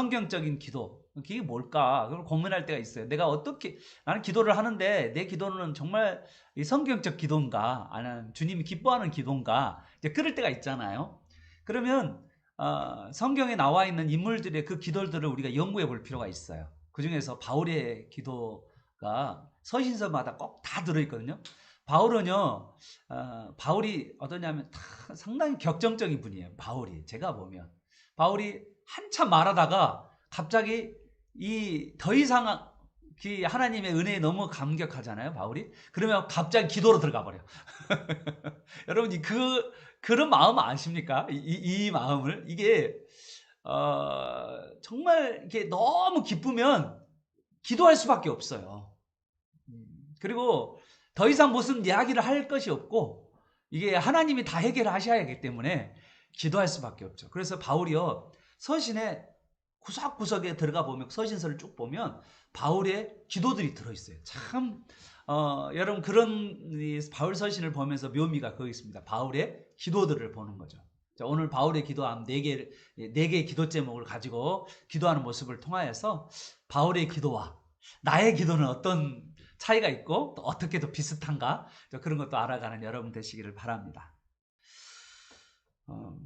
성경적인 기도 그게 뭘까? 그걸 고민할 때가 있어요. 내가 어떻게 나는 기도를 하는데 내 기도는 정말 이 성경적 기도인가? 아니면 주님이 기뻐하는 기도인가? 이제 그럴 때가 있잖아요. 그러면 어, 성경에 나와 있는 인물들의 그 기도들을 우리가 연구해 볼 필요가 있어요. 그 중에서 바울의 기도가 서신서마다 꼭 다 들어있거든요. 바울은요, 어, 바울이 어떠냐면 다 상당히 격정적인 분이에요. 바울이 제가 보면 바울이 한참 말하다가 갑자기 이 더 이상 그 하나님의 은혜에 너무 감격하잖아요, 바울이. 그러면 갑자기 기도로 들어가 버려. 여러분 그 그런 마음 아십니까? 이, 이, 이 마음을 이게 어, 정말 이게 너무 기쁘면 기도할 수밖에 없어요. 음, 그리고 더 이상 무슨 이야기를 할 것이 없고 이게 하나님이 다 해결하셔야 하기 때문에 기도할 수밖에 없죠. 그래서 바울이요 서신에 구석구석에 들어가 보면 서신서를 쭉 보면 바울의 기도들이 들어있어요. 참 어, 여러분 그런 바울 서신을 보면서 묘미가 거기 있습니다. 바울의 기도들을 보는 거죠. 자, 오늘 바울의 기도함 네 개, 네 개의 기도 제목을 가지고 기도하는 모습을 통하여서 바울의 기도와 나의 기도는 어떤 차이가 있고 또 어떻게 더 비슷한가 그런 것도 알아가는 여러분 되시기를 바랍니다. 어,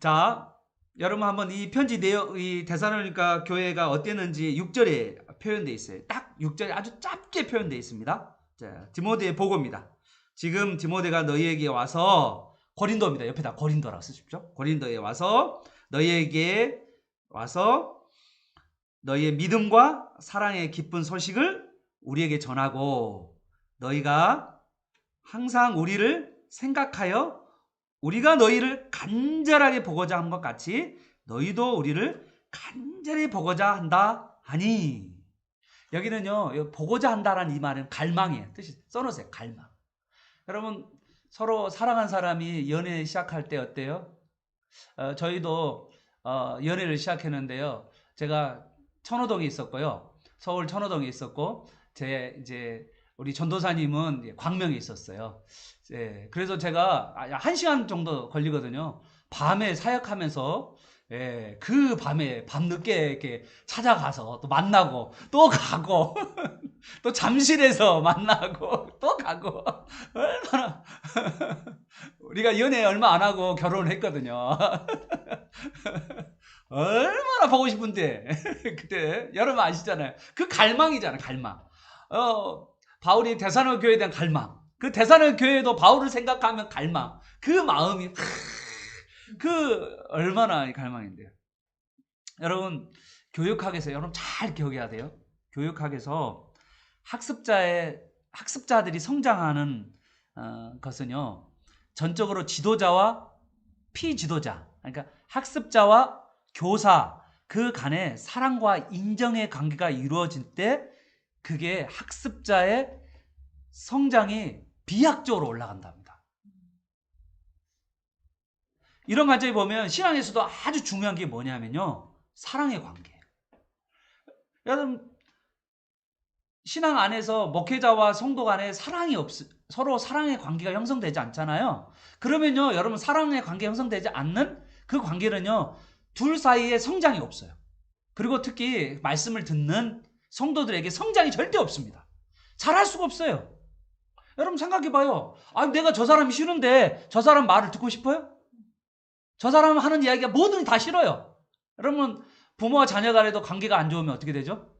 자, 여러분 한번 이 편지 내용, 이 대사로니까 교회가 어땠는지 6절에 표현되어 있어요. 딱 6절에 아주 짧게 표현되어 있습니다. 자, 디모데의 보고입니다. 지금 디모데가 너희에게 와서 고린도입니다. 옆에다 고린도라고 쓰십시오. 고린도에 와서 너희에게 와서 너희의 믿음과 사랑의 기쁜 소식을 우리에게 전하고 너희가 항상 우리를 생각하여 우리가 너희를 간절하게 보고자 한 것 같이 너희도 우리를 간절히 보고자 한다 하니. 여기는요 보고자 한다라는 이 말은 갈망이에요. 뜻이 써놓으세요 갈망. 여러분 서로 사랑한 사람이 연애 시작할 때 어때요? 어, 저희도 어, 연애를 시작했는데요. 제가 천호동에 있었고요. 서울 천호동에 있었고 제 이제 우리 전도사님은 광명에 있었어요. 예, 그래서 제가 한 시간 정도 걸리거든요. 밤에 사역하면서 예, 그 밤에 밤늦게 이렇게 찾아가서 또 만나고 또 가고 또 잠실에서 만나고 또 가고 얼마나 우리가 연애 얼마 안 하고 결혼을 했거든요. 얼마나 보고 싶은데 그때 여러분 아시잖아요. 그 갈망이잖아요, 갈망. 어, 바울이 대산을 교회에 대한 갈망. 그 대산을 교회도 바울을 생각하면 갈망. 그 마음이 그 얼마나 갈망인데요. 여러분 교육학에서 여러분 잘 기억해야 돼요. 교육학에서 학습자의 학습자들이 성장하는 어, 것은요 전적으로 지도자와 피지도자 그러니까 학습자와 교사 그 간에 사랑과 인정의 관계가 이루어질 때 그게 학습자의 성장이 비약적으로 올라간답니다. 이런 관점에 보면 신앙에서도 아주 중요한 게 뭐냐면요. 사랑의 관계예요. 여러분 신앙 안에서 목회자와 성도 간에 사랑이 없 서로 사랑의 관계가 형성되지 않잖아요. 그러면요, 여러분 사랑의 관계 형성되지 않는 그 관계는요, 둘 사이에 성장이 없어요. 그리고 특히 말씀을 듣는 성도들에게 성장이 절대 없습니다. 잘할 수가 없어요. 여러분 생각해봐요. 아, 내가 저 사람이 싫은데 저 사람 말을 듣고 싶어요? 저 사람 하는 이야기가 뭐든 다 싫어요. 여러분 부모와 자녀 간에도 관계가 안 좋으면 어떻게 되죠?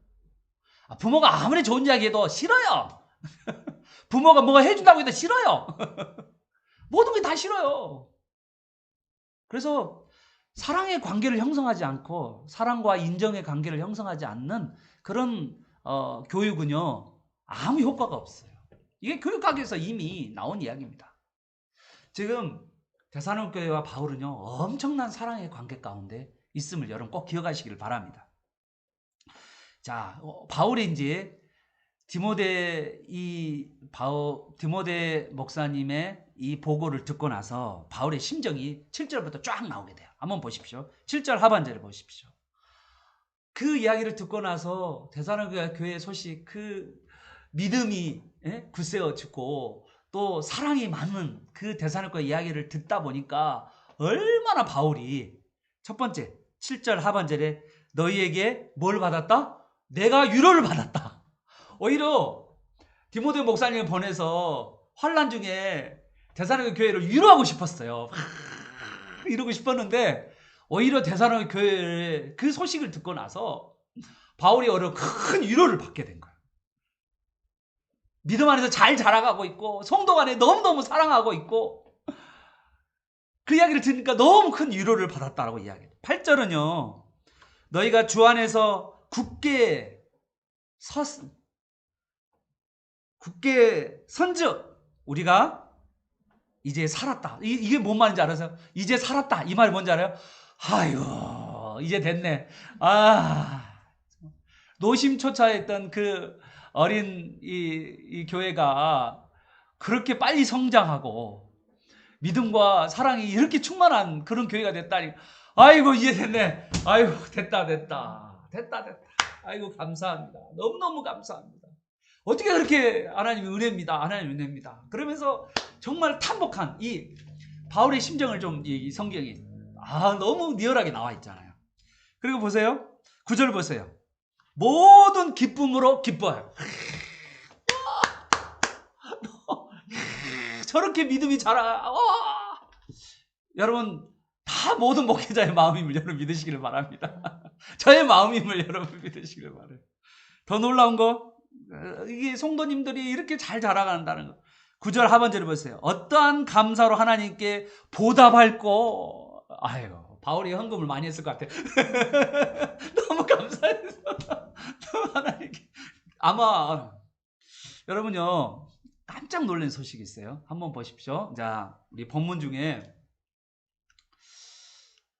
아, 부모가 아무리 좋은 이야기 해도 싫어요. 부모가 뭐가 해준다고 해도 싫어요. 모든 게 다 싫어요. 그래서 사랑의 관계를 형성하지 않고 사랑과 인정의 관계를 형성하지 않는 그런 어, 교육은요 아무 효과가 없어요. 이게 교육학에서 이미 나온 이야기입니다. 지금 대산원교회와 바울은요 엄청난 사랑의 관계 가운데 있음을 여러분 꼭 기억하시기를 바랍니다. 자 어, 바울이 이제 디모데 이 바오 디모데 목사님의 이 보고를 듣고 나서 바울의 심정이 7절부터 쫙 나오게 돼요. 한번 보십시오. 7절 하반절을 보십시오. 그 이야기를 듣고 나서 대사로교회 교회 소식 그 믿음이 예? 굳세어지고 또 사랑이 많은 그 대사로교회 이야기를 듣다 보니까 얼마나 바울이 첫 번째 7절 하반절에 너희에게 뭘 받았다? 내가 위로를 받았다. 오히려 디모데 목사님을 보내서 환란 중에 대사로의 교회를 위로하고 싶었어요. 이러고 싶었는데 오히려 대사로의 교회 그 소식을 듣고 나서 바울이 오히려 큰 위로를 받게 된 거예요. 믿음 안에서 잘 자라가고 있고 성도 간에 너무너무 사랑하고 있고 그 이야기를 들으니까 너무 큰 위로를 받았다라고 이야기해요. 8절은요. 너희가 주 안에서 굳게 섰 굳게 선즉 우리가 이제 살았다. 이, 이게 뭔 말인지 알아서 이제 살았다. 이 말이 뭔지 알아요? 아유 이제 됐네. 아 노심초사했던 그 어린 이, 이 교회가 그렇게 빨리 성장하고 믿음과 사랑이 이렇게 충만한 그런 교회가 됐다니. 아이고 이제 됐네. 아이고 됐다 됐다. 됐다 됐다. 아이고 감사합니다. 너무너무 감사합니다. 어떻게 그렇게 하나님의 은혜입니다? 하나님의 은혜입니다. 그러면서 정말 탄복한 이 바울의 심정을 좀 이 성경이 아 너무 리얼하게 나와 있잖아요 그리고 보세요 구절 보세요 모든 기쁨으로 기뻐요 저렇게 믿음이 자라. 와! 여러분 다 모든 목회자의 마음임을 여러분 믿으시기를 바랍니다. 저의 마음임을 여러분 믿으시기를 바래요. 더 놀라운 거 어, 이게 성도님들이 이렇게 잘 자라간다는 거. 구절 하반절을 보세요. 어떠한 감사로 하나님께 보답할고 아유 바울이 헌금을 많이 했을 것 같아. 너무 감사해서 아마 여러분요 깜짝 놀란 소식이 있어요. 한번 보십시오. 자, 우리 본문 중에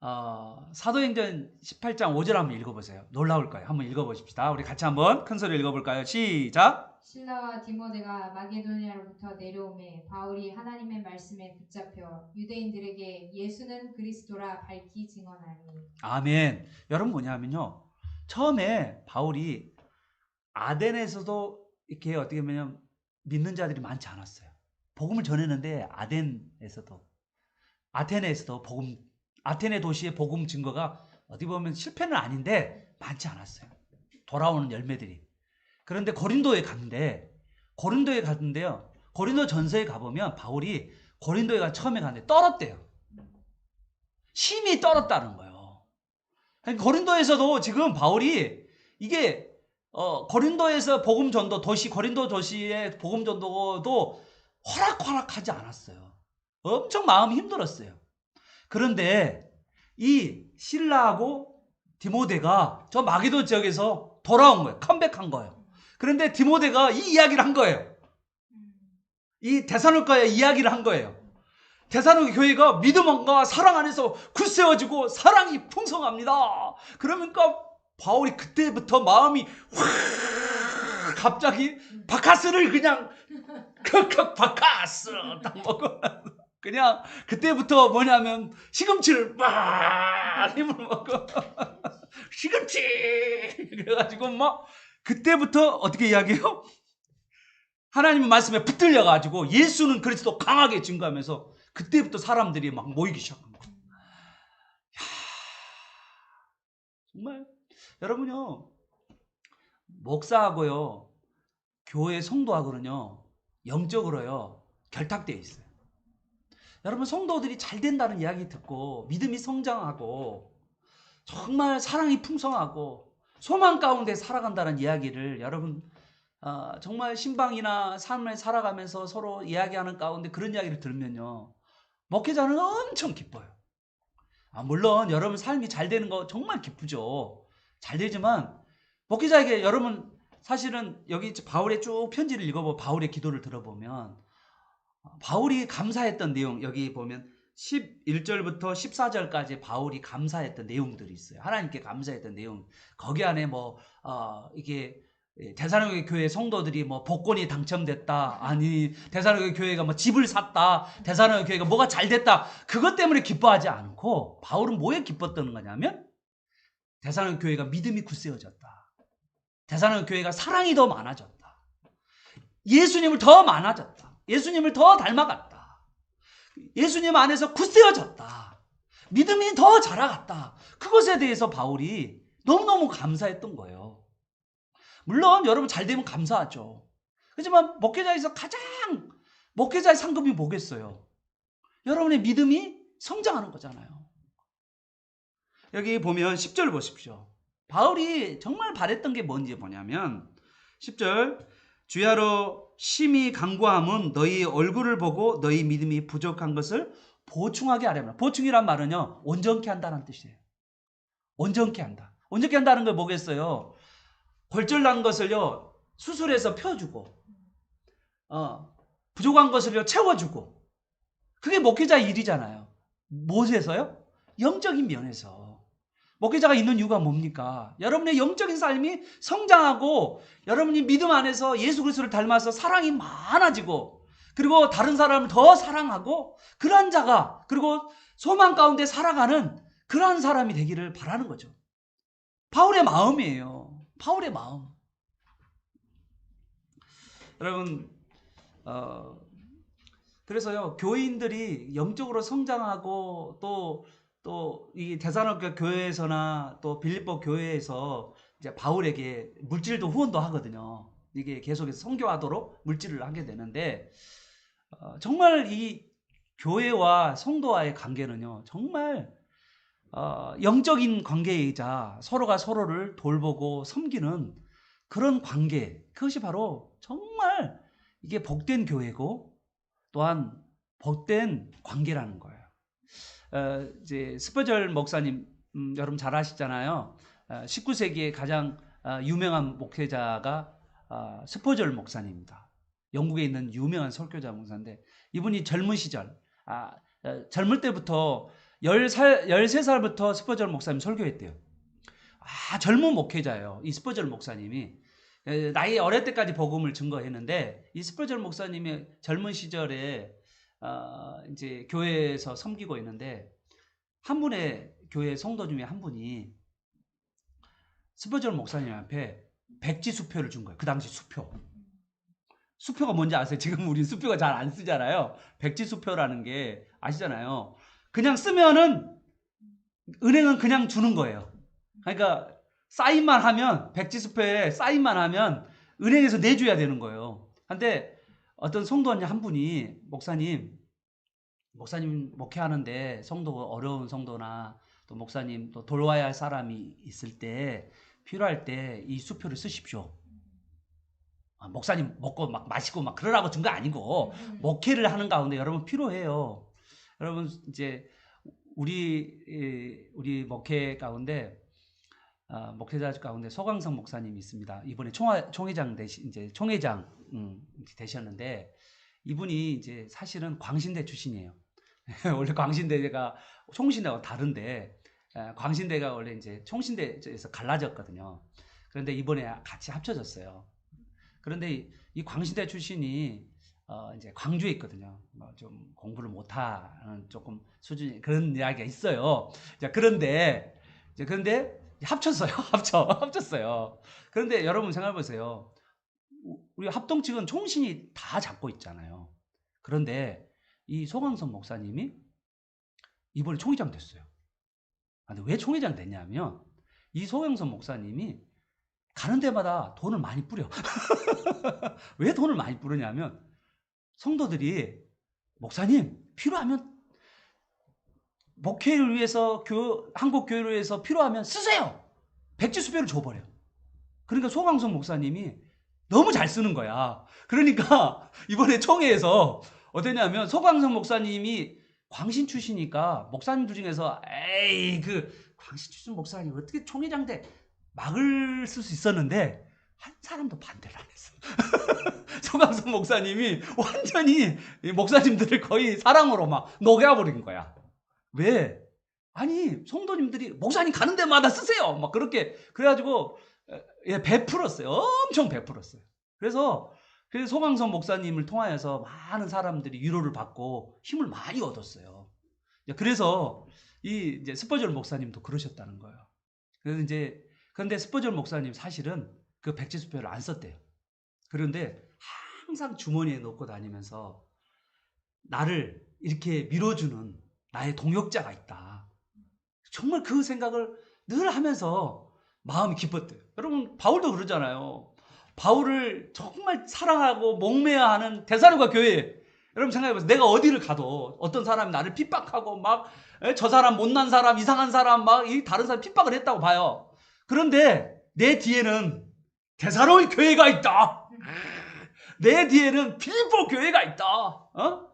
어, 사도행전 18장 5절 한번 읽어보세요. 놀라울 거예요. 한번 읽어보십시다. 우리 같이 한번 큰 소리 읽어볼까요? 시작. 신라와 디모데가 마게도니아로부터 내려오매 바울이 하나님의 말씀에 붙잡혀 유대인들에게 예수는 그리스도라 밝히 증언하니 아멘. 여러분 뭐냐면요. 처음에 바울이 아덴에서도 이렇게 어떻게 보면 믿는 자들이 많지 않았어요. 복음을 전했는데 아덴에서도 아테네에서도 복음 아테네 도시의 복음 증거가 어떻게 보면 실패는 아닌데 많지 않았어요. 돌아오는 열매들이. 그런데 고린도에 갔는데 고린도에 갔는데요. 고린도 전서에 가보면 바울이 고린도에 가 처음에 갔는데 떨었대요. 심히 떨었다는 거예요. 아니, 고린도에서도 지금 바울이 이게 어, 고린도에서 복음 전도 도시 고린도 도시의 복음 전도도 호락호락하지 않았어요. 엄청 마음이 힘들었어요. 그런데 이 신라하고 디모데가 저 마게도 지역에서 돌아온 거예요. 컴백한 거예요. 그런데 디모데가 이 이야기를 한 거예요. 이 대사로과의 이야기를 한 거예요. 대사로 교회가 믿음과 사랑 안에서 굳세워지고 사랑이 풍성합니다. 그러니까 바울이 그때부터 마음이 확 갑자기 바카스를 그냥 컥컥 바카스 딱 먹고 그냥 그때부터 뭐냐면 시금치를 막 힘을 먹고 시금치 그래가지고 막 그때부터 어떻게 이야기해요? 하나님의 말씀에 붙들려 가지고 예수는 그리스도 강하게 증거하면서 그때부터 사람들이 막 모이기 시작한 거예요. 야, 정말 여러분요 목사하고요 교회 성도하고는요 영적으로요 결탁되어 있어요. 여러분 성도들이 잘 된다는 이야기 듣고 믿음이 성장하고 정말 사랑이 풍성하고 소망 가운데 살아간다는 이야기를 여러분 어, 정말 신방이나 삶을 살아가면서 서로 이야기하는 가운데 그런 이야기를 들으면요 목회자는 엄청 기뻐요. 아, 물론 여러분 삶이 잘 되는 거 정말 기쁘죠. 잘 되지만 목회자에게 여러분 사실은 여기 바울의 쭉 편지를 읽어보고 바울의 기도를 들어보면 바울이 감사했던 내용 여기 보면 11절부터 14절까지 바울이 감사했던 내용들이 있어요. 하나님께 감사했던 내용. 거기 안에 뭐 어, 이게 대사로의 교회 성도들이 뭐 복권이 당첨됐다. 아니 대사로의 교회가 뭐 집을 샀다. 대사로의 교회가 뭐가 잘 됐다. 그것 때문에 기뻐하지 않고 바울은 뭐에 기뻤던 거냐면 대사로의 교회가 믿음이 굳세어졌다. 대사로의 교회가 사랑이 더 많아졌다. 예수님을 더 많아졌다. 예수님을 더 닮아갔다. 예수님 안에서 굳세어졌다. 믿음이 더 자라갔다. 그것에 대해서 바울이 너무너무 감사했던 거예요. 물론 여러분 잘 되면 감사하죠. 하지만 목회자에서 가장 목회자의 상급이 뭐겠어요? 여러분의 믿음이 성장하는 거잖아요. 여기 보면 10절 보십시오. 바울이 정말 바랬던 게 뭔지 뭐냐면 10절 주야로 심히 강구함은 너희 얼굴을 보고 너희 믿음이 부족한 것을 보충하게 하려면 보충이란 말은요 온전케 한다는 뜻이에요. 온전케 한다. 온전케 한다는 걸 뭐겠어요? 골절난 것을요 수술해서 펴주고 어, 부족한 것을요 채워주고 그게 목회자의 일이잖아요. 무엇에서요? 영적인 면에서. 목회자가 있는 이유가 뭡니까? 여러분의 영적인 삶이 성장하고 여러분이 믿음 안에서 예수 그리스도를 닮아서 사랑이 많아지고 그리고 다른 사람을 더 사랑하고 그러한 자가 그리고 소망 가운데 살아가는 그러한 사람이 되기를 바라는 거죠. 바울의 마음이에요. 바울의 마음. 여러분 어, 그래서요 교인들이 영적으로 성장하고 또 또 이 대사로교 교회에서나 또 빌립보 교회에서 이제 바울에게 물질도 후원도 하거든요. 이게 계속해서 성교하도록 물질을 하게 되는데 어, 정말 이 교회와 성도와의 관계는요 정말 어, 영적인 관계이자 서로가 서로를 돌보고 섬기는 그런 관계 그것이 바로 정말 이게 복된 교회고 또한 복된 관계라는 거예요. 어, 이제 스퍼절 목사님 음, 여러분 잘 아시잖아요. 어, 19세기의 가장 어, 유명한 목회자가 어, 스퍼절 목사님입니다. 영국에 있는 유명한 설교자 목사인데 이분이 젊은 시절 아, 어, 젊을 때부터 10살, 13살부터 스퍼절 목사님 설교했대요. 아, 젊은 목회자예요. 이 스퍼절 목사님이. 에, 나이 어릴 때까지 복음을 증거했는데 이 스퍼절 목사님의 젊은 시절에 어, 이제 교회에서 섬기고 있는데 한 분의 교회 성도 중에 한 분이 스퍼절 목사님 앞에 백지 수표를 준 거예요. 그 당시 수표. 수표가 뭔지 아세요? 지금 우리 수표가 잘 안 쓰잖아요. 백지 수표라는 게 아시잖아요. 그냥 쓰면은 은행은 그냥 주는 거예요. 그러니까 사인만 하면 백지 수표에 사인만 하면 은행에서 내줘야 되는 거예요. 근데 어떤 성도님 한 분이 목사님 목사님 목회하는데 성도 어려운 성도나 또 목사님 또 돌봐야 할 사람이 있을 때 필요할 때 이 수표를 쓰십시오. 아, 목사님 먹고 막 마시고 막 그러라고 준 거 아니고 목회를 하는 가운데 여러분 필요해요. 여러분 이제 우리 에, 우리 목회 가운데 아, 목회자 가운데 소강성 목사님이 있습니다. 이번에 총회, 총회장 되시 이제 총회장 음, 되셨는데 이분이 이제 사실은 광신대 출신이에요. 원래 광신대가 총신대하고 다른데 에, 광신대가 원래 이제 총신대에서 갈라졌거든요. 그런데 이번에 같이 합쳐졌어요. 그런데 이, 이 광신대 출신이 어, 이제 광주에 있거든요. 뭐 좀 공부를 못하는 조금 수준이 그런 이야기가 있어요. 자, 그런데 이제 그런데 합쳤어요. 합쳐 합쳤어요. 그런데 여러분 생각해 보세요. 우리 합동 측은 총신이 다 잡고 있잖아요. 그런데 이 소강선 목사님이 이번에 총회장 됐어요. 아, 근데 왜 총회장 됐냐면 이 소강선 목사님이 가는 데마다 돈을 많이 뿌려. 왜 돈을 많이 뿌리냐면 성도들이 목사님 필요하면 목회를 위해서 교, 한국 교회를 위해서 필요하면 쓰세요. 백지 수표를 줘버려. 그러니까 소강성 목사님이 너무 잘 쓰는 거야. 그러니까 이번에 총회에서 어땠냐면 소강성 목사님이 광신 출신이니까 목사님들 중에서 에이 그 광신 출신 목사님 어떻게 총회장 돼 막을 쓸 수 있었는데 한 사람도 반대를 안 했어. 소강성 목사님이 완전히 이 목사님들을 거의 사랑으로 막 녹여버린 거야. 왜? 아니 성도님들이 목사님 가는 데마다 쓰세요. 막 그렇게 그래가지고 예, 베풀었어요. 엄청 베풀었어요. 그래서 그래서 소강성 목사님을 통하여서 많은 사람들이 위로를 받고 힘을 많이 얻었어요. 그래서 이 이제 스퍼절 목사님도 그러셨다는 거예요. 그래서 이제 그런데 스퍼절 목사님 사실은 그 백지 수표를 안 썼대요. 그런데 항상 주머니에 넣고 다니면서 나를 이렇게 밀어주는 나의 동역자가 있다. 정말 그 생각을 늘 하면서 마음이 기뻤대요. 여러분 바울도 그러잖아요. 바울을 정말 사랑하고 목매어하는 대사로가 교회. 여러분 생각해보세요. 내가 어디를 가도 어떤 사람이 나를 핍박하고 막 저 사람 못난 사람 이상한 사람 막 이 다른 사람 핍박을 했다고 봐요. 그런데 내 뒤에는 대사로의 교회가 있다. 내 뒤에는 필리포 교회가 있다. 어?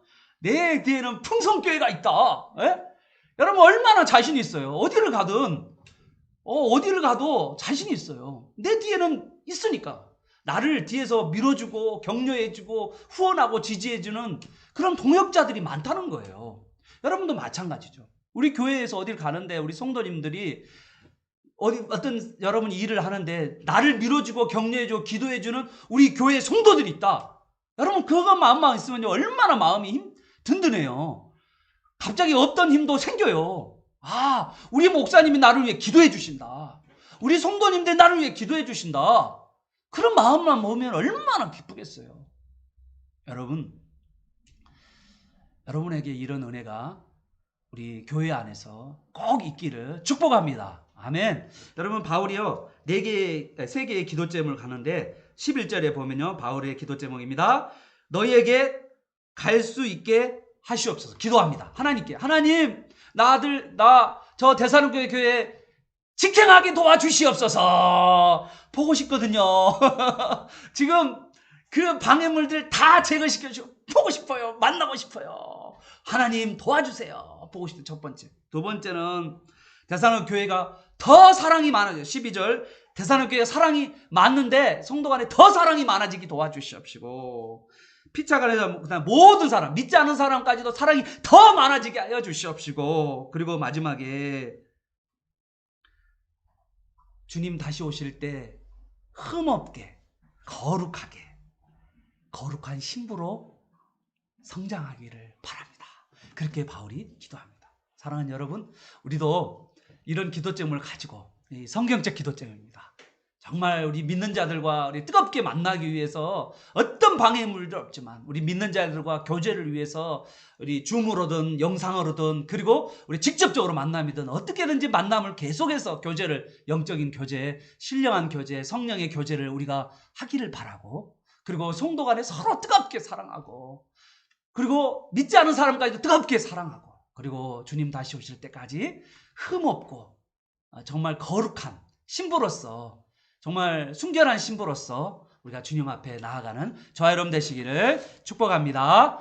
내 뒤에는 풍성 교회가 있다. 예? 여러분 얼마나 자신 있어요. 어디를 가든 어, 어디를 가도 자신이 있어요. 내 뒤에는 있으니까. 나를 뒤에서 밀어주고 격려해주고 후원하고 지지해주는 그런 동역자들이 많다는 거예요. 여러분도 마찬가지죠. 우리 교회에서 어딜 가는데 우리 성도님들이 어디 어떤 여러분이 일을 하는데 나를 밀어주고 격려해주고 기도해주는 우리 교회 성도들이 있다. 여러분 그거 마음만 있으면요 얼마나 마음이 힘 든든해요. 갑자기 없던 힘도 생겨요. 아, 우리 목사님이 나를 위해 기도해 주신다. 우리 성도님들 나를 위해 기도해 주신다. 그런 마음만 모으면 얼마나 기쁘겠어요. 여러분, 여러분에게 이런 은혜가 우리 교회 안에서 꼭 있기를 축복합니다. 아멘. 여러분 바울이요 네 개, 세 개의 기도 제목을 가는데 11절에 보면요 바울의 기도 제목입니다. 너희에게 갈 수 있게 하시옵소서. 기도합니다. 하나님께 하나님 나 아들 나 저 대사로교회 교회 직행하게 도와주시옵소서. 보고 싶거든요. 지금 그 방해물들 다 제거시켜 주 보고 싶어요. 만나고 싶어요. 하나님 도와주세요. 보고 싶은 첫 번째. 두 번째는 대사로 교회가 더 사랑이 많아져요. 12절. 대사로 교회 사랑이 많는데 성도 간에 더 사랑이 많아지기 도와주시옵시고 피차간에서 그다음 모든 사람 믿지 않은 사람까지도 사랑이 더 많아지게 하여 주시옵시고 그리고 마지막에 주님 다시 오실 때 흠없게 거룩하게 거룩한 신부로 성장하기를 바랍니다. 그렇게 바울이 기도합니다. 사랑하는 여러분, 우리도 이런 기도점을 가지고 이 성경적 기도점입니다. 정말 우리 믿는 자들과 우리 뜨겁게 만나기 위해서 어떤 방해물도 없지만 우리 믿는 자들과 교제를 위해서 우리 줌으로든 영상으로든 그리고 우리 직접적으로 만남이든 어떻게든지 만남을 계속해서 교제를 영적인 교제, 신령한 교제, 성령의 교제를 우리가 하기를 바라고 그리고 성도 간에 서로 뜨겁게 사랑하고 그리고 믿지 않은 사람까지도 뜨겁게 사랑하고 그리고 주님 다시 오실 때까지 흠없고 어, 정말 거룩한 신부로서 정말 순결한 신부로서 우리가 주님 앞에 나아가는 저와 여러분 되시기를 축복합니다.